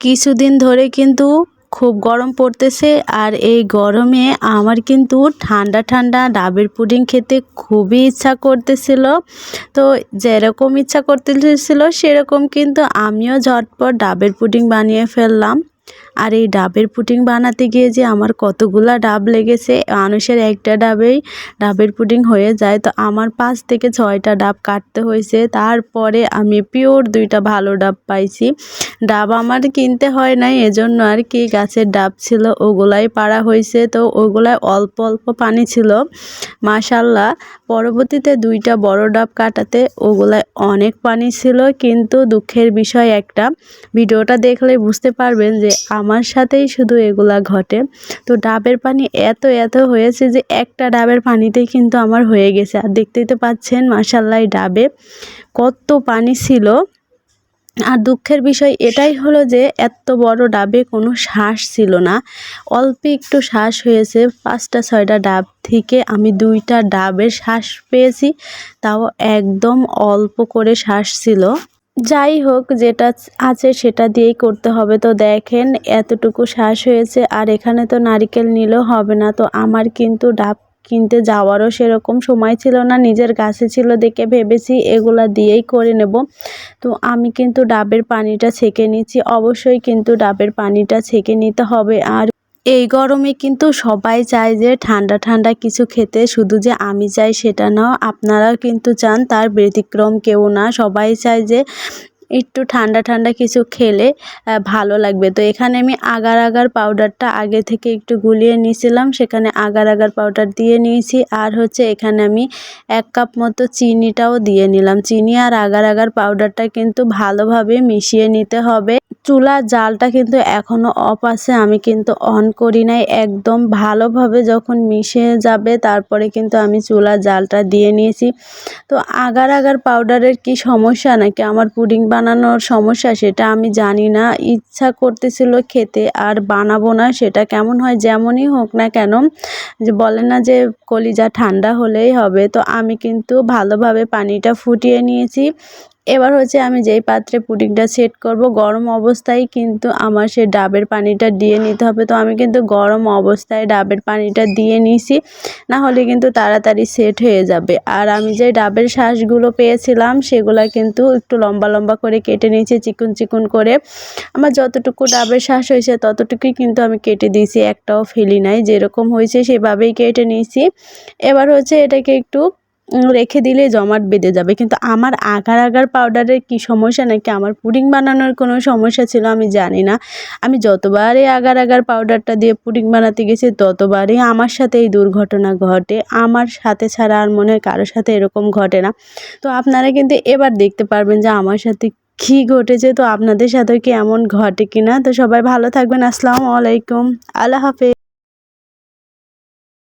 কিছুদিন ধরে কিন্তু খুব গরম পড়তেছে আর এই গরমে আমার কিন্তু ঠান্ডা ঠান্ডা ডাবের পুডিং খেতে খুবই ইচ্ছা করতেছিল। তো যেরকম ইচ্ছা করতেছিল সেরকম কিন্তু আমিও ঝটপট ডাবের পুডিং বানিয়ে ফেললাম। আর এই ডাবের পুডিং বানাতে গিয়ে যে আমার কতগুলা ডাব লেগেছে, মানুষের একটা ডাবেই ডাবের পুডিং হয়ে যায়। তো আমার পাঁচ থেকে ছয়টা ডাব কাটতে হয়েছে। তারপরে আমি পিওর দুইটা ভালো ডাব পাইছি। ডাব আমার কিনতে হয় নাই, এজন্য আর কি গাছের ডাব ছিল, ওগুলাই পাড়া হয়েছে। তো ওগুলায় অল্প অল্প পানি ছিল। মাশাল্লাহ, পরবর্তীতে দুইটা বড় ডাব কাটাতে ওগুলায় অনেক পানি ছিল, কিন্তু দুঃখের বিষয় একটা। ভিডিওটা দেখলে বুঝতে পারবেন যে আমার সাথেই শুধু এগুলা ঘটে। তো ডাবের পানি এত এত হয়েছে যে একটা ডাবের পানিতেই কিন্তু আমার হয়ে গেছে। আর দেখতেই তো পাচ্ছেন মাসাল্লাহ ডাবে কত পানি ছিল। আর দুঃখের বিষয় এটাই হলো যে এত বড় ডাবে কোনো শ্বাস ছিল না। অল্প একটু শ্বাস হয়েছে, পাঁচটা, ছয়টা ডাব থেকে আমি দুইটা ডাবের শ্বাস পেয়েছি, তাও একদম অল্প করে শ্বাস ছিল। যাই হোক, যেটা আছে সেটা দিয়েই করতে হবে। তো দেখেন, এতটুকু শ্বাস হয়েছে, আর এখানে তো নারিকেল নিলেও হবে না। তো আমার কিন্তু ডাব কিনতে যাওয়ারও সেরকম সময় ছিল না। নিজের গাছে ছিল দেখে ভেবেছি এগুলা দিয়েই করে নেব। তো আমি কিন্তু ডাবের পানিটা ছেঁকে নিচ্ছি অবশ্যই কিন্তু ডাবের পানিটা ছেঁকে নিতে হবে। আর এই গরমে কিন্তু সবাই চায় যে ঠান্ডা ঠান্ডা কিছু খেতে। শুধু যে আমি চাই সেটা না আপনারা কিন্তু চান। তার ব্যতিক্রম কেউ না। সবাই চায় যে একটু ঠান্ডা ঠান্ডা কিছু খেলে ভালো লাগবে। তো এখানে আমি আগার আগার পাউডারটা আগে থেকে একটু গুলিয়ে নিয়েছিলাম, সেখানে আগার আগার পাউডার দিয়ে নিয়েছি। আর হচ্ছে এখানে আমি এক কাপ মতো চিনিটাও দিয়ে নিলাম। চিনি আর আগার আগার পাউডারটা কিন্তু ভালোভাবে মিশিয়ে নিতে হবে। চুলার জালটা কিন্তু এখনও অফ আছে, আমি কিন্তু অন করি নাই। একদম ভালোভাবে যখন মিশে যাবে, তারপরে কিন্তু আমি চুলার জালটা দিয়ে নিয়েছি। তো আগার আগার পাউডারের কি সমস্যা? নাকি আমার পুডিং বানানোর সমস্যা? সেটা আমি জানি না। ইচ্ছা করতেছিল খেতে আর বানাবো না, সেটা কেমন হয় যেমনই হোক না কেন, যে বলে না যে কলিজা ঠান্ডা হলেই হবে। তো আমি কিন্তু ভালোভাবে পানিটা ফুটিয়ে নিয়েছি। এবার হচ্ছে আমি যেই পাত্রে পুডিংটা সেট করব, গরম অবস্থায় কিন্তু আমার সে ডাবের পানিটা দিয়ে নিতে হবে। তো আমি কিন্তু গরম অবস্থায় ডাবের পানিটা দিয়ে নিয়েছি না হলে কিন্তু তাড়াতাড়ি সেট হয়ে যাবে। আর আমি যে ডাবের শ্বাসগুলো পেয়েছিলাম, সেগুলো কিন্তু একটু লম্বা লম্বা করে কেটে নিয়েছি, চিকুন চিকুন করে। আমার যতটুকু ডাবের শ্বাস হয়েছে, ততটুকুই কিন্তু আমি কেটে দিয়েছি, একটাও ফেলি নাই। যেরকম হয়েছে সেভাবেই কেটে নিয়েছি। এবার হচ্ছে এটাকে একটু রেখে দিলে জমাট বেঁধে যাবে। কিন্তু আমার আগার আগার পাউডারের কি সমস্যা? নাকি আমার পুডিং বানানোর কোনো সমস্যা ছিল? আমি জানি না। আমি যতবারই আগার আগার পাউডারটা দিয়ে পুডিং বানাতে গেছি, ততবারই আমার সাথে এই দুর্ঘটনা ঘটে। আমার সাথে ছাড়া আর মনে হয় কারোর সাথে এরকম ঘটে না। তো আপনারা কিন্তু এবার দেখতে পারবেন যে আমার সাথে কী ঘটেছে। তো আপনাদের সাথে কি এমন ঘটে কি না তো সবাই ভালো থাকবেন। আসসালামু আলাইকুম। আল্লাহ হাফেজ।